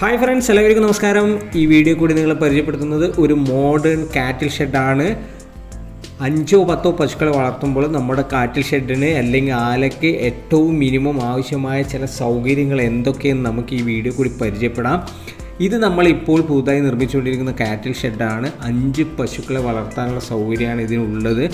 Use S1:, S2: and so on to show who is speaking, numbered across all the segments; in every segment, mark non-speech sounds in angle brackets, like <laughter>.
S1: Hi friends എല്ലാവർക്കും നമസ്കാരം. ഈ വീഡിയോ കൂടി നിങ്ങളെ പരിചയപ്പെടുത്തുന്നത് ഒരു മോഡേൺ കാറ്റിൽ ഷെഡാണ് അഞ്ചോ പത്തോ പശുക്കളെ വളർത്തുമ്പോൾ നമ്മുടെ കാറ്റിൽ ഷെഡിന് അല്ലെങ്കിൽ ആലയ്ക്ക് ഏറ്റവും മിനിമം ആവശ്യമായ ചില സൗകര്യങ്ങൾ എന്തൊക്കെയെന്ന് നമുക്ക് ഈ വീഡിയോ കൂടി പരിചയപ്പെടാം. ഇത് നമ്മളിപ്പോൾ പുതുതായി നിർമ്മിച്ചുകൊണ്ടിരിക്കുന്ന കാറ്റിൽ ഷെഡാണ് അഞ്ച് പശുക്കളെ വളർത്താനുള്ള സൗകര്യമാണ് ഇതിനുള്ളത്.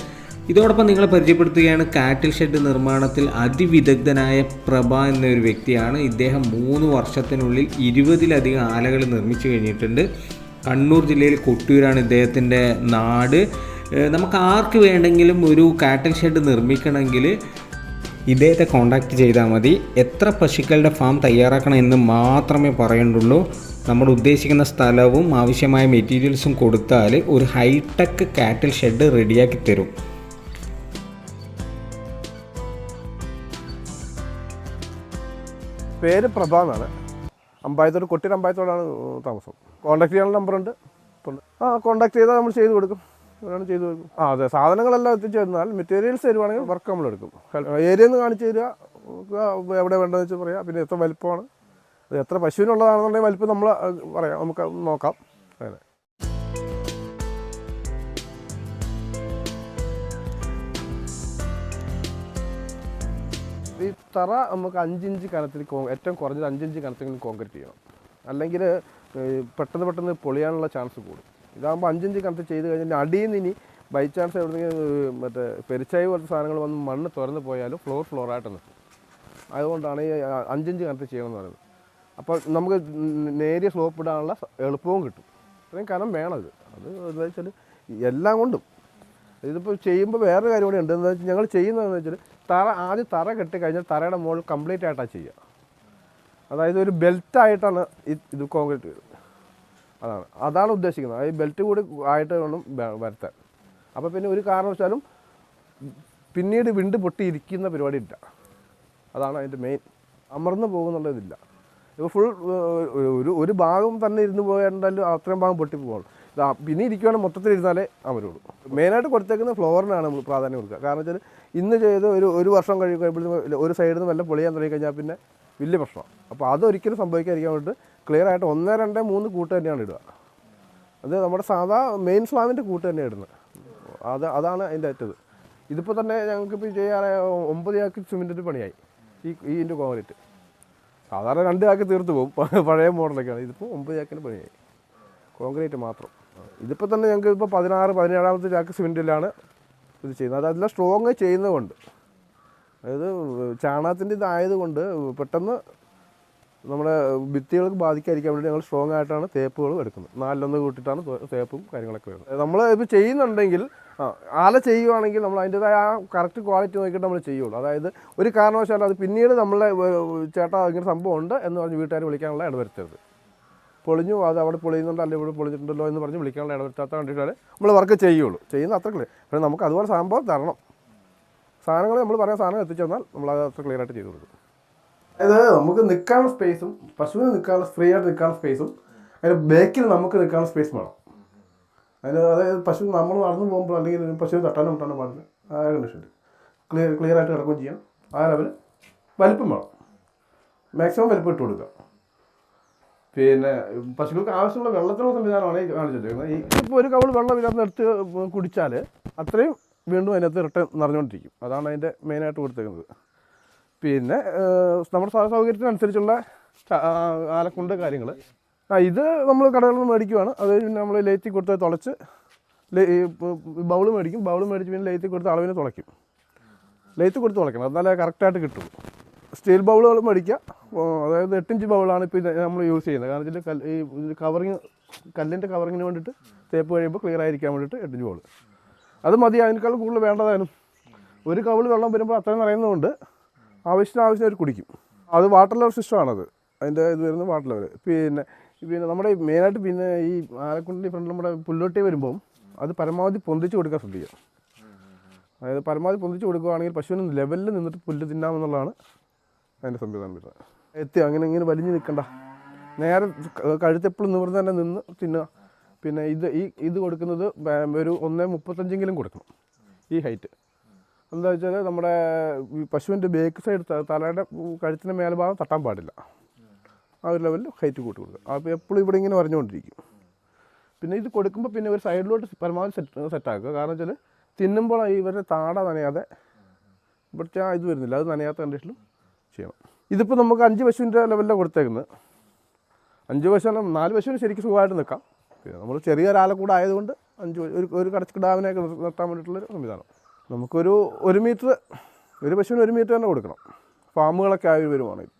S1: ഇതോടൊപ്പം നിങ്ങളെ പരിചയപ്പെടുത്തുകയാണ് കാറ്റിൽ ഷെഡ് നിർമ്മാണത്തിൽ അതിവിദഗ്ധനായ പ്രഭ എന്നൊരു വ്യക്തിയാണ്. ഇദ്ദേഹം മൂന്ന് വർഷത്തിനുള്ളിൽ ഇരുപതിലധികം ആലകൾ നിർമ്മിച്ചു കഴിഞ്ഞിട്ടുണ്ട്. കണ്ണൂർ ജില്ലയിൽ കൊട്ടിയൂരാണ് ഇദ്ദേഹത്തിന്റെ നാട്. നമുക്ക് ആർക്ക് വേണമെങ്കിലും ഒരു കാറ്റൽ ഷെഡ് നിർമ്മിക്കണമെങ്കിൽ ഇദ്ദേഹത്തെ കോണ്ടാക്ട് ചെയ്താൽ മതി. എത്ര പശുക്കളുടെ ഫാം തയ്യാറാക്കണം എന്ന് മാത്രമേ പറയേണ്ടുള്ളൂ. നമ്മൾ ഉദ്ദേശിക്കുന്ന സ്ഥലവും ആവശ്യമായ മെറ്റീരിയൽസും കൊടുത്താൽ ഒരു ഹൈടെക് കാറ്റൽ ഷെഡ് റെഡിയാക്കി തരും.
S2: പേര് പ്രഭ എന്നാണ്. അമ്പായത്തോട് കൊട്ടിയൂർ അമ്പായത്തോടാണ് താമസം. കോൺടാക്ട് ചെയ്യാനുള്ള നമ്പറുണ്ട്. ആ കോൺടാക്ട് ചെയ്താൽ നമ്മൾ ചെയ്ത് കൊടുക്കും. ഇവരാണ് ചെയ്ത് കൊടുക്കും. ആ അതെ സാധനങ്ങളെല്ലാം എത്തിച്ചു തന്നാൽ മെറ്റീരിയൽസ് തരുവാണെങ്കിൽ വർക്ക് നമ്മൾ എടുക്കും. ഏരിയ നിന്ന് കാണിച്ചു തരിക എവിടെ വേണ്ടതെന്ന് വെച്ചാൽ പറയാം. പിന്നെ എത്ര വലിപ്പമാണ്. അത് എത്ര പശുവിനുള്ളതാണെന്നുണ്ടെങ്കിൽ വലിപ്പം നമ്മൾ പറയാം. നമുക്ക് നോക്കാം. അങ്ങനെ. ഈ തറ നമുക്ക് അഞ്ചിഞ്ച് കനത്തിൽ ഏറ്റവും കുറഞ്ഞത് അഞ്ചിഞ്ച് കനത്തെങ്കിലും കോൺക്രീറ്റ് ചെയ്യണം. അല്ലെങ്കിൽ പെട്ടെന്ന് പെട്ടെന്ന് പൊളിയാനുള്ള ചാൻസ് കൂടും. ഇതാകുമ്പോൾ അഞ്ചിഞ്ച് കനത്തിൽ ചെയ്ത് കഴിഞ്ഞാൽ അടിയിൽ നിന്ന് ഇനി ബൈ ചാൻസ് എവിടെയെങ്കിലും മറ്റേ പെരിച്ചായി പോലത്തെ സാധനങ്ങൾ വന്ന് മണ്ണ് തുറന്ന് പോയാലും ഫ്ലോർ ഫ്ലോറായിട്ട് നിൽക്കും. അതുകൊണ്ടാണ് ഈ അഞ്ചിഞ്ച് കനത്തിൽ ചെയ്യണമെന്ന് പറയുന്നത്. അപ്പോൾ നമുക്ക് നേരിയ സ്ലോപ്പ് ഇടാനുള്ള എളുപ്പവും കിട്ടും. ഇത്രയും കനം വേണം ഇത്. അത് എന്താ വെച്ചാൽ എല്ലാം കൊണ്ടും ഇതിപ്പോൾ ചെയ്യുമ്പോൾ വേറൊരു കാര്യം കൂടി ഉണ്ട്. എന്താ വെച്ചാൽ ഞങ്ങൾ ചെയ്യുന്നതെന്ന് വെച്ചാൽ തറ ആദ്യം തറ കെട്ടി കഴിഞ്ഞാൽ തറയുടെ മുകളിൽ കംപ്ലീറ്റ് ആയിട്ടാണ് ചെയ്യുക. അതായത് ഒരു ബെൽറ്റായിട്ടാണ് ഇത് കോൺക്രീറ്റ് ചെയ്തത് അതാണ്. അതാണ് ഉദ്ദേശിക്കുന്നത്. ഈ ബെൽറ്റ് കൂടി ആയിട്ട് വേണം വരുത്താൻ. അപ്പോൾ പിന്നെ ഒരു കാരണവശാലും പിന്നീട് വിണ്ട് പൊട്ടിയിരിക്കുന്ന പരിപാടി ഇല്ല അതാണ് അതിന്റെ മെയിൻ അമർന്നു പോകുന്നുള്ളതില്ല. ഇപ്പോൾ ഫുൾ ഒരു ഒരു ഭാഗം തന്നെ ഇരുന്ന് പോയാലും അത്രയും ഭാഗം പൊട്ടി പിന്നെ ഇരിക്കുവാണെങ്കിൽ മൊത്തത്തിൽ ഇരുന്നാലേ അമരുള്ളൂ മെയിനായിട്ട് കൊടുത്തേക്കുന്ന ഫ്ലോറിനാണ് നമ്മൾ പ്രാധാന്യം കൊടുക്കുക. കാരണം വെച്ചാൽ ഇന്ന് ചെയ്ത് ഒരു ഒരു വർഷം കഴിയും കഴിയുമ്പോഴത്തേക്കും ഒരു സൈഡിൽ നിന്ന് വല്ല പൊളിയാൻ തുടങ്ങി കഴിഞ്ഞാൽ പിന്നെ വലിയ പ്രശ്നമാണ് അപ്പോൾ അതൊരിക്കലും സംഭവിക്കാതിരിക്കാൻ വേണ്ടിയിട്ട് ക്ലിയർ ആയിട്ട് ഒന്ന് രണ്ട് മൂന്ന് കൂട്ട് തന്നെയാണ് ഇടുക. അത് നമ്മുടെ സാധാ മെയിൻ സ്ലാമിന്റെ കൂട്ട് തന്നെ ഇടുന്നത്. അത് അതാണ് അതിന്റെ അറ്റത്. ഇതിപ്പോൾ തന്നെ ഞങ്ങൾക്കിപ്പോൾ ചെയ്യാറ് ഒമ്പത് ചാക്ക് സിമെന്റിന്റെ പണിയായി. ഈ ഇന്റെ കോൺക്രീറ്റ്. സാധാരണ രണ്ട് ചാക്ക് തീർത്ത് പോകും. പഴയ മോഡലൊക്കെയാണ്. ഇതിപ്പോൾ ഒമ്പത് ചാക്കിന്റെ പണിയായി. കോൺക്രീറ്റ് മാത്രം. ഇതിപ്പോൾ തന്നെ ഞങ്ങൾക്ക് ഇപ്പോൾ പതിനാറ് പതിനേഴാമത്തെ ചാക്ക് സിമെന്റിലാണ് ഇത് ചെയ്യുന്നത്. അതെല്ലാം സ്ട്രോങ് ചെയ്യുന്നതുകൊണ്ട്. അതായത് ചാണകത്തിന്റെ ഇതായതുകൊണ്ട് പെട്ടെന്ന് നമ്മുടെ ഭിത്തികൾക്ക് ബാധിക്കാതിരിക്കാൻ വേണ്ടി ഞങ്ങൾ സ്ട്രോങ് ആയിട്ടാണ് തേപ്പുകൾ എടുക്കുന്നത്. നാലിലൊന്ന് കൂട്ടിയിട്ടാണ് തേപ്പും കാര്യങ്ങളൊക്കെ വരുന്നത്. നമ്മൾ ഇപ്പോൾ ചെയ്യുന്നുണ്ടെങ്കിൽ ആല ചെയ്യുവാണെങ്കിൽ നമ്മൾ അതിന്റെതായ ആ കറക്റ്റ് ക്വാളിറ്റി നോക്കിയിട്ട് നമ്മൾ ചെയ്യുള്ളൂ. അതായത് ഒരു കാരണവശാലും അത് പിന്നീട് നമ്മളെ ചേട്ടാ ഇങ്ങനെ സംഭവം ഉണ്ട് എന്ന് പറഞ്ഞ് വീട്ടുകാർ വിളിക്കാനുള്ള ഇടവരുത്തരുത്. പൊളിഞ്ഞു അത് അവിടെ പൊളിയുന്നുണ്ട് അല്ലെങ്കിൽ ഇവിടെ പൊളിഞ്ഞിട്ടുണ്ടല്ലോ എന്ന് പറഞ്ഞ് വിളിക്കാനുള്ള ഇടവരുത്താത്ത കണ്ടിട്ടാണ് നമ്മൾ വർക്ക് ചെയ്യുള്ളൂ. ചെയ്യുന്ന അത്ര ക്ലിയർ പക്ഷേ നമുക്ക് അതുപോലെ സംഭവം തരണം. സാധനങ്ങൾ നമ്മൾ പറയുന്ന സാധനം എത്തിച്ചു തന്നാൽ നമ്മൾ അത് അത്ര ക്ലിയർ ആയിട്ട് ചെയ്തു കൊടുക്കും. അതായത് നമുക്ക് നിൽക്കാനുള്ള സ്പേസും പശുവിന് നിൽക്കാനുള്ള ഫ്രീ ആയിട്ട് നിൽക്കാനുള്ള സ്പേസും അതിന് ബേക്കിൽ നമുക്ക് നിൽക്കാനുള്ള സ്പേസ് വേണം. അതിന് അതായത് പശു നമ്മൾ നടന്നു പോകുമ്പോൾ അല്ലെങ്കിൽ പശു തട്ടാനും മുട്ടാനും പാടില്ല. ആ കണ്ടീഷൻ ക്ലിയർ ക്ലിയർ ആയിട്ട് കിടക്കുകയും ചെയ്യാം. ആ ലെവൽ വലിപ്പം വേണം. മാക്സിമം വലിപ്പം ഇട്ട് കൊടുക്കുക. പിന്നെ പശുക്കൾക്ക് ആവശ്യമുള്ള വെള്ളത്തിനുള്ള സംവിധാനമാണ് ഈ കാണിച്ചിട്ടിരിക്കുന്നത് ഈ ഇപ്പോൾ ഒരു കവൾ വെള്ളം ഇതിനകത്ത് എടുത്ത് കുടിച്ചാൽ അത്രയും വീണ്ടും അതിനകത്ത് റിട്ടേൺ നിറഞ്ഞുകൊണ്ടിരിക്കും. അതാണ് അതിന്റെ മെയിനായിട്ട് കൊടുത്തേക്കുന്നത്. പിന്നെ നമ്മുടെ സൗകര്യത്തിനനുസരിച്ചുള്ള ആലക്കുണ്ട് കാര്യങ്ങൾ ആ ഇത് നമ്മൾ കടകളിൽ നിന്ന് മേടിക്കുവാണ്. അത് പിന്നെ നമ്മൾ ലേത്തി കൊടുത്ത് തുളച്ച് ബൗൾ മേടിക്കും. ബൗൾ മേടിച്ച് പിന്നെ ലേത്തി കൊടുത്ത് അളവിന് തുളയ്ക്കും. ലേത്തി കൊടുത്ത് തുളയ്ക്കണം. എന്നാലേ കറക്റ്റായിട്ട് കിട്ടും. സ്റ്റീൽ ബൗളുകൾ മേടിക്കുക. അതായത് എട്ടിഞ്ച് ബൗളാണ് ഇപ്പോൾ നമ്മൾ യൂസ് ചെയ്യുന്നത്. കാരണം വെച്ചാൽ ഈ കവറിങ് കല്ലിന്റെ കവറിങ്ങിന് വേണ്ടിയിട്ട് തേപ്പ് കഴിയുമ്പോൾ ക്ലിയർ ആയിരിക്കാൻ വേണ്ടിയിട്ട് എട്ടിഞ്ച് ബൗൾ അത് മതി അതിനേക്കാൾ കൂടുതൽ വേണ്ടതായാലും ഒരു കവൾ വെള്ളം വരുമ്പോൾ അത്രയും നിറയുന്നതുകൊണ്ട് ആവശ്യത്തിന് ആവശ്യം അവർ കുടിക്കും. അത് വാട്ടർ ലെവൽ സിസ്റ്റമാണത് അതിന്റെ ഇത് വരുന്നത് വാട്ടർ ലെവൽ പിന്നെ പിന്നെ നമ്മുടെ മെയിനായിട്ട് പിന്നെ ഈ ആലക്കുണ്ടിന്റെ ഫ്രണ്ട് നമ്മുടെ പുല്ലോട്ടി വരുമ്പം അത് പരമാവധി പൊന്തിച്ച് കൊടുക്കാൻ ശ്രദ്ധിക്കുക. അതായത് പരമാവധി പൊന്തിച്ച് കൊടുക്കുകയാണെങ്കിൽ പശുവിന് ലെവലിൽ നിന്നിട്ട് പുല്ല് തിന്നാമെന്നുള്ളതാണ് അതിന്റെ സംവിധാനം. വരുന്നത് എത്തി അങ്ങനെ ഇങ്ങനെ വലിഞ്ഞു നിൽക്കണ്ട. നേരെ കഴുത്തെപ്പോഴും നിവർന്ന് തന്നെ നിന്ന് തിന്നുക. പിന്നെ ഇത് ഈ ഇത് കൊടുക്കുന്നത് ഒരു ഒന്നേ മുപ്പത്തഞ്ചെങ്കിലും കൊടുക്കണം ഈ ഹൈറ്റ്. എന്താ വെച്ചാൽ നമ്മുടെ പശുവിന്റെ ബേക്ക് സൈഡ് തലയുടെ കഴുത്തിന്റെ മേൽഭാഗം തട്ടാൻ പാടില്ല. ആ ഒരു ലെവലിൽ ഹൈറ്റ് കൂട്ടി കൊടുക്കുക. അപ്പോൾ എപ്പോഴും ഇവിടെ ഇങ്ങനെ വരഞ്ഞുകൊണ്ടിരിക്കും. പിന്നെ ഇത് കൊടുക്കുമ്പോൾ പിന്നെ ഒരു സൈഡിലോട്ട് പരമാവധി സെറ്റ് സെറ്റാക്കുക കാരണം വെച്ചാൽ തിന്നുമ്പോൾ ഇവരുടെ താട നനയാതെ ഇവിടുത്തെ ആ ഇത് വരുന്നില്ല. അത് നനയാത്ത കണ്ടീഷനിലും ചെയ്യണം ഇതിപ്പോൾ നമുക്ക് അഞ്ച് പശുവിന്റെ ലെവലിലാണ് കൊടുത്തേക്കുന്നത് അഞ്ച് പശു നാല് പശുവിന് ശരിക്കും സുഖമായിട്ട് നിൽക്കാം. പിന്നെ നമ്മൾ ചെറിയ ഒരാളെ കൂടെ ആയതുകൊണ്ട് അഞ്ച് ഒരു ഒരു ഒരു കടച്ചിടാവിനെയൊക്കെ നിർത്താൻ വേണ്ടിയിട്ടുള്ളൊരു സംവിധാനം. നമുക്കൊരു ഒരു മീറ്റർ ഒരു പശുവിന് ഒരു മീറ്റർ തന്നെ കൊടുക്കണം. ഫാമുകളൊക്കെ ആയി വരുവാണെങ്കിൽ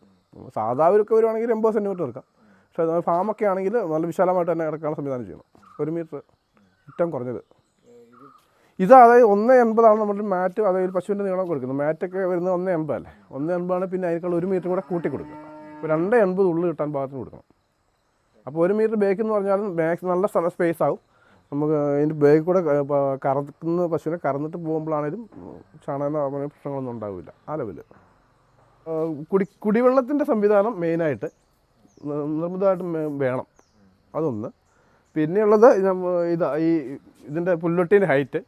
S2: സാധാ ഒരുക്കെ വരുവാണെങ്കിൽ എൺപത് സെന്റിമീറ്റർ എടുക്കാം. പക്ഷേ ഫാമൊക്കെ ആണെങ്കിൽ നല്ല വിശാലമായിട്ട് തന്നെ കിടക്കാനുള്ള സംവിധാനം ചെയ്യണം. ഒരു മീറ്റർ ഏറ്റവും കുറഞ്ഞത്. ഇത് അതായത് ഒന്ന് എൺപതാണ് നമ്മുടെ മാറ്റ് അതായത് പശുവിന്റെ നീളം കൊടുക്കുന്നത്. മാറ്റൊക്കെ വരുന്നത് ഒന്ന് എൺപതല്ലേ? ഒന്ന് എൺപതാണ് പിന്നെ അതിനേക്കാൾ ഒരു മീറ്റർ കൂടെ കൂട്ടി കൊടുക്കുക. അപ്പോൾ രണ്ട് എൺപത് ഉള്ളിൽ കിട്ടാൻ പാകത്തിന് കൊടുക്കണം. അപ്പോൾ ഒരു മീറ്റർ ബേക്ക് എന്ന് പറഞ്ഞാൽ മാക്സ് നല്ല സ്ഥല സ്പേസ് ആവും. നമുക്ക് അതിന്റെ ബേക്ക് കൂടെ കറക്കുന്ന പശുവിനെ കറന്നിട്ട് പോകുമ്പോഴാണേലും ചാണകം അങ്ങനെ പ്രശ്നങ്ങളൊന്നും ഉണ്ടാവില്ല. ആ ലെവൽ കുടി കുടിവെള്ളത്തിന്റെ സംവിധാനം മെയിനായിട്ട് നിർമ്മിതമായിട്ട് വേണം. അതൊന്ന്. പിന്നെയുള്ളത് ഇതാ ഈ ഇതിന്റെ പുല്ലൊട്ടീന്റെ ഹൈറ്റ്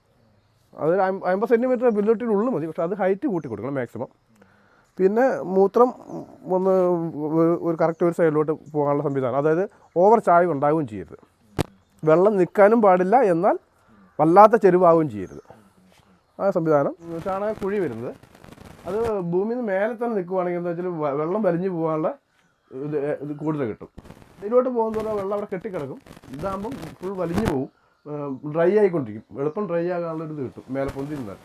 S2: അത് അമ്പത് സെന്റിമീറ്റർ ബില്ലോട്ടിന്റെ ഉള്ളു മതി. പക്ഷേ അത് ഹൈറ്റ് കൂട്ടി കൊടുക്കണം മാക്സിമം പിന്നെ മൂത്രം ഒന്ന് ഒരു- കറക്റ്റ് ഒരു സൈഡിലോട്ട് പോകാനുള്ള സംവിധാനം. അതായത് ഓവർ ചായ ഉണ്ടാവുകയും ചെയ്യരുത്. വെള്ളം നിൽക്കാനും പാടില്ല എന്നാൽ വല്ലാത്ത ചെരുവാകുകയും ചെയ്യരുത്. ആ സംവിധാനം. ചാണക കുഴി വരുന്നത്. അത് ഭൂമിയിൽ നിന്ന് മേലെ തന്നെ നിൽക്കുവാണെങ്കിൽ എന്താ വെച്ചാൽ വെള്ളം വലിഞ്ഞു പോകാനുള്ള ഇത് കൂടുതൽ കിട്ടും. ഇതിലോട്ട് പോകുന്നതോടെ വെള്ളം അവിടെ കെട്ടിക്കിടക്കും. ഇതാകുമ്പം ഫുൾ വലിഞ്ഞു പോകും ഡ്രൈ ആയിക്കൊണ്ടിരിക്കും. എളുപ്പം ഡ്രൈ ആകാനുള്ളൊരു ഇത് കിട്ടും. മേലെ പൊന്തി നിന്നാൽ.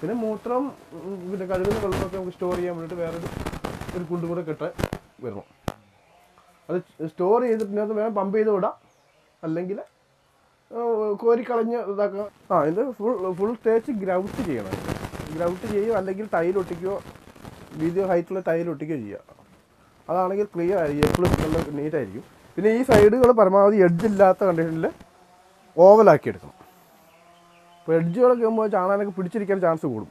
S2: പിന്നെ മൂത്രം പിന്നെ കഴുകുന്ന വെള്ളമൊക്കെ നമുക്ക് സ്റ്റോർ ചെയ്യാൻ വേണ്ടിയിട്ട് വേറൊരു ഒരു കുണ്ടും കൂടെ കെട്ടാൻ വരണം. അത് സ്റ്റോർ ചെയ്തിട്ട് വേണം പമ്പ് ചെയ്ത് വിടാം. അല്ലെങ്കിൽ കോരിക്കളഞ്ഞ് ഇതാക്കുക ആ ഇത് ഫുൾ ഫുൾ തേച്ച് ഗ്രൗട്ട് ചെയ്യണം. ഗ്രൗട്ട് ചെയ്യുക അല്ലെങ്കിൽ ടൈൽ ഒട്ടിക്കുകയോ വീഡിയോ ഹൈറ്റുള്ള ടൈൽ ഒട്ടിക്കുകയോ ചെയ്യുക. അതാണെങ്കിൽ ക്ലിയർ ആയിരിക്കും. എപ്പോഴും നല്ല നീറ്റായിരിക്കും പിന്നെ ഈ സൈഡുകൾ പരമാവധി എഡ്ജ് ഇല്ലാത്ത കണ്ടീഷനിൽ ഓവലാക്കി എടുക്കണം. അപ്പോൾ എഡ്ജുകളൊക്കെ ആകുമ്പോൾ ചാണാനൊക്കെ പിടിച്ചിരിക്കാൻ ചാൻസ് കൂടും.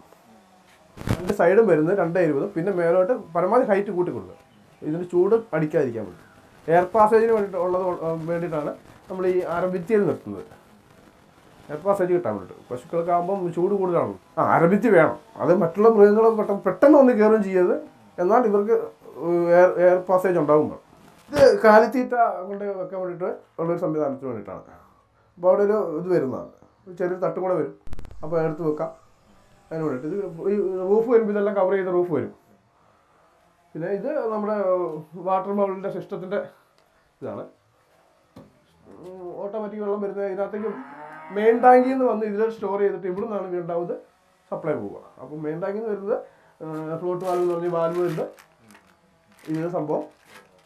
S2: രണ്ട് സൈഡും വരുന്നത് രണ്ടേ ഇരുപതും. പിന്നെ മേലോട്ട് പരമാവധി ഹൈറ്റ് കൂട്ടി കൊടുക്കുക ഇതിന് ചൂട് അടിക്കാതിരിക്കാൻ പറ്റും എയർ പാസേജിന് വേണ്ടിയിട്ട് ഉള്ളത് വേണ്ടിയിട്ടാണ് നമ്മൾ ഈ ആരംഭിത്തിയിൽ നിർത്തുന്നത്. എയർ പാസേജ് കിട്ടാൻ വേണ്ടിയിട്ട് പശുക്കൾക്ക് ആകുമ്പം ചൂട് കൂടുതലാണ്. ആ അരബിത്തി വേണം. അത് മറ്റുള്ള മൃഗങ്ങൾ പെട്ടെന്ന് പെട്ടെന്ന് ഒന്ന് കയറുകയും ചെയ്യരുത്. എന്നാൽ ഇവർക്ക് എയർ എയർ പാസേജ് ഉണ്ടാകുമ്പോൾ ഇത് കാലിത്തീറ്റ കൊണ്ട് വെക്കാൻ വേണ്ടിയിട്ട് ഉള്ളൊരു സംവിധാനത്തിന് വേണ്ടിയിട്ടാണ്. അപ്പോൾ അവിടെ ഒരു ഇത് വരുന്നതാണ്. ചെറിയ ചെറിയൊരു തട്ടും കൂടെ വരും. അപ്പോൾ എടുത്ത് വെക്കാം. അതിന് വേണ്ടിയിട്ട് ഇത് ഈ റൂഫ് വരുമ്പോൾ ഇതെല്ലാം കവർ ചെയ്ത റൂഫ് വരും. പിന്നെ ഇത് നമ്മുടെ വാട്ടർ ബൗളിന്റെ സിസ്റ്റത്തിന്റെ ഇതാണ്. ഓട്ടോമാറ്റിക് വെള്ളം വരുന്നത് ഇതിനകത്തേക്ക് മെയിൻ ടാങ്കിൽ നിന്ന് വന്ന് ഇതിൽ സ്റ്റോർ ചെയ്തിട്ട് ഇവിടെ നിന്നാണ് വീണ്ടാവുന്നത് സപ്ലൈ പോവുക. അപ്പോൾ മെയിൻ ടാങ്കിൽ നിന്ന് വരുന്നത് ഫ്ലോട്ട് വാൽവ് എന്ന് പറഞ്ഞ വാൽവ് ഉണ്ട് ഇതിന്റെ സംഭവം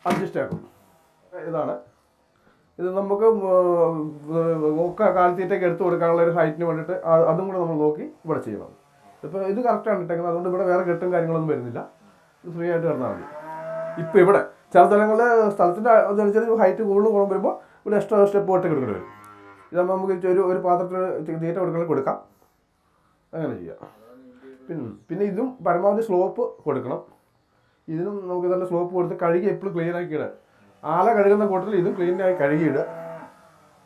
S2: അഡ്ജസ്റ്റ് ആക്കും. ഇതാണ്. ഇത് നമുക്ക് ഒക്കെ കാലത്തീറ്റൊക്കെ എടുത്തു കൊടുക്കാനുള്ള ഒരു ഹൈറ്റിന് വേണ്ടിയിട്ട് അതും കൂടെ നമ്മൾ നോക്കി ഇവിടെ ചെയ്യണം. ഇപ്പോൾ ഇത് കറക്റ്റാണ് ഇട്ടേക്കുന്നത്. അതുകൊണ്ട് ഇവിടെ വേറെ കെട്ടും കാര്യങ്ങളൊന്നും വരുന്നില്ല. ഇത് ഫ്രീ ആയിട്ട് കിടന്നാൽ മതി. ഇപ്പോൾ ഇവിടെ ചില സ്ഥലങ്ങളിൽ സ്ഥലത്തിന്റെ അതനുസരിച്ച് ഹൈറ്റ് കൂടുതൽ കുറവ് വരുമ്പോൾ ഇവിടെ എക്സ്ട്രാ സ്റ്റെപ്പ് ഒട്ടി കൊടുക്കേണ്ടി വരും. ഇതാകുമ്പോൾ നമുക്ക് ഒരു ഒരു പാത്രത്തിൽ തീറ്റ കൊടുക്കണമെങ്കിൽ കൊടുക്കാം. അങ്ങനെ ചെയ്യാം. പിന്നെ പിന്നെ ഇതും പരമാവധി സ്ലോപ്പ് കൊടുക്കണം. ഇതിനും നമുക്ക് നല്ല സ്ലോപ്പ് കൊടുത്ത് കഴുകി എപ്പോഴും ക്ലിയർ ആക്കി ഇടുക ആല കഴുകുന്ന കൂട്ടത്തിൽ ഇതും ക്ലീനായി കഴുകിയിടുക.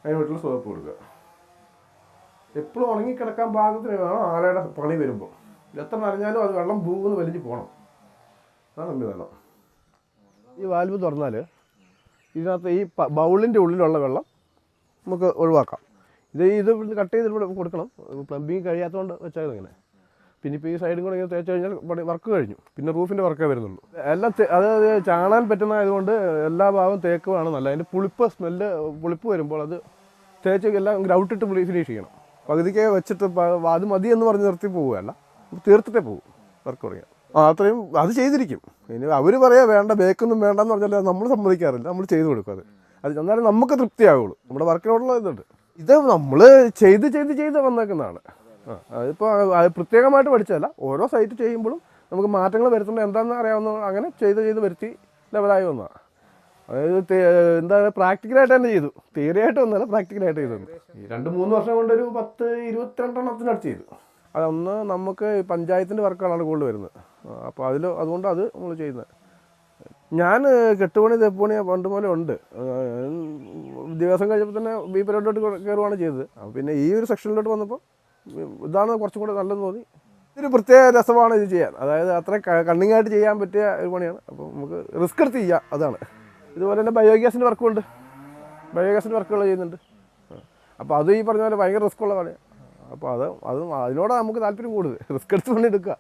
S2: അതിന് വീട്ടിൽ സോപ്പ് കൊടുക്കുക എപ്പോഴും ഉണങ്ങിക്കിടക്കാൻ പാകത്തിന് വേണം ആലയുടെ പണി വരുമ്പോൾ. എത്ര നനഞ്ഞാലും അത് വെള്ളം ഭൂന്ന് വലിഞ്ഞ് പോകണം അതാണ് സംവിധാനം ഈ വാൽവ് തുറന്നാൽ ഇതിനകത്ത് ഈ ബൗളിന്റെ ഉള്ളിലുള്ള വെള്ളം നമുക്ക് ഒഴിവാക്കാം. ഇത് ഇത് കട്ട് ചെയ്ത് കൊടുക്കണം. പ്ലംബിങ് കഴിയാത്തതുകൊണ്ട് വെച്ചാൽ ഇങ്ങനെ. പിന്നെ ഇപ്പോൾ ഈ സൈഡും കൂടെ ഇങ്ങനെ തേച്ച് കഴിഞ്ഞാൽ വർക്ക് കഴിഞ്ഞു. പിന്നെ റൂഫിന്റെ വർക്കേ വരുന്നുള്ളൂ. എല്ലാം അത് ചാണാൻ പറ്റുന്നതായതുകൊണ്ട് എല്ലാ ഭാഗവും തേക്കുമാണ് നല്ലത്. അതിന്റെ പുളിപ്പ് സ്മെല്ല് പുളിപ്പ് വരുമ്പോൾ അത് തേച്ച് എല്ലാം ഗ്രൗട്ടിട്ട് ഫിനിഷ് ചെയ്യണം. പകുതിക്ക് വെച്ചിട്ട് അത് മതി എന്ന് പറഞ്ഞ് നിർത്തി പോവുകയല്ല. തീർത്തിട്ടേ പോകും വർക്ക് തുടങ്ങിയാൽ. ആ അത്രയും അത് ചെയ്തിരിക്കും. ഇനി അവർ പറയാ വേണ്ട ബേക്കൊന്നും വേണ്ടെന്ന് പറഞ്ഞാൽ നമ്മൾ സമ്മതിക്കാറില്ല. നമ്മൾ ചെയ്ത് കൊടുക്കും അത്. അത് എന്നാലും നമുക്ക് തൃപ്തിയാവുള്ളൂ. നമ്മുടെ വർക്കിനോടുള്ള ഇതുണ്ട്. ഇത് നമ്മൾ ചെയ്ത് ചെയ്ത് ചെയ്ത് വന്നേക്കുന്നതാണ്. അതിപ്പോൾ അത് പ്രത്യേകമായിട്ട് പഠിച്ചതല്ല ഓരോ സൈറ്റ് ചെയ്യുമ്പോഴും നമുക്ക് മാറ്റങ്ങൾ വരുത്തുന്നത് എന്താണെന്ന് അറിയാവുന്ന അങ്ങനെ ചെയ്ത് ചെയ്ത് വരുത്തി ലെവലായി വന്നതാണ് അതായത് എന്താ പ്രാക്ടിക്കലായിട്ട് തന്നെ ചെയ്തു തിയറി ആയിട്ട് ഒന്നല്ല പ്രാക്ടിക്കലായിട്ട് ചെയ്തു രണ്ട് മൂന്ന് വർഷം കൊണ്ട് ഒരു പത്ത് ഇരുപത്തിരണ്ടെണ്ണത്തിനടുത്ത് ചെയ്തു അതൊന്ന് നമുക്ക് പഞ്ചായത്തിന്റെ വർക്കാണ് കൂടുതൽ വരുന്നത് അപ്പോൾ അതിൽ അതുകൊണ്ട് അത് നമ്മൾ ചെയ്യുന്നത് ഞാൻ കെട്ടുപണി തെപ്പുപണി പണ്ട് പോലെ ഉണ്ട് ദിവസം കഴിഞ്ഞപ്പോൾ തന്നെ ബി പരിപാടിയിലോട്ട് കയറുകയാണ് ചെയ്തത് അപ്പോൾ പിന്നെ ഈ ഒരു സെക്ഷനിലോട്ട് വന്നപ്പോൾ ഇതാണ് കുറച്ചും കൂടെ നല്ലതെന്ന് തോന്നി. ഇതൊരു പ്രത്യേക രസമാണ് ഇത് ചെയ്യാൻ. അതായത് അത്ര കണ്ണിങ് ആയിട്ട് ചെയ്യാൻ പറ്റിയ ഒരു പണിയാണ്. അപ്പോൾ നമുക്ക് റിസ്ക് എടുത്ത് ചെയ്യാം. അതാണ്. ഇതുപോലെ തന്നെ ബയോഗ്യാസിന്റെ വർക്കുണ്ട് ബയോഗ്യാസിന്റെ വർക്കുകൾ ചെയ്യുന്നുണ്ട്. അപ്പോൾ അത് ഈ പറഞ്ഞ പോലെ ഭയങ്കര റിസ്ക് ഉള്ള പണിയാണ് അപ്പോൾ അത് അത് അതിനോട് നമുക്ക് താല്പര്യം കൂടുതൽ. <laughs> റിസ്ക് എടുത്ത് പണി എടുക്കുക.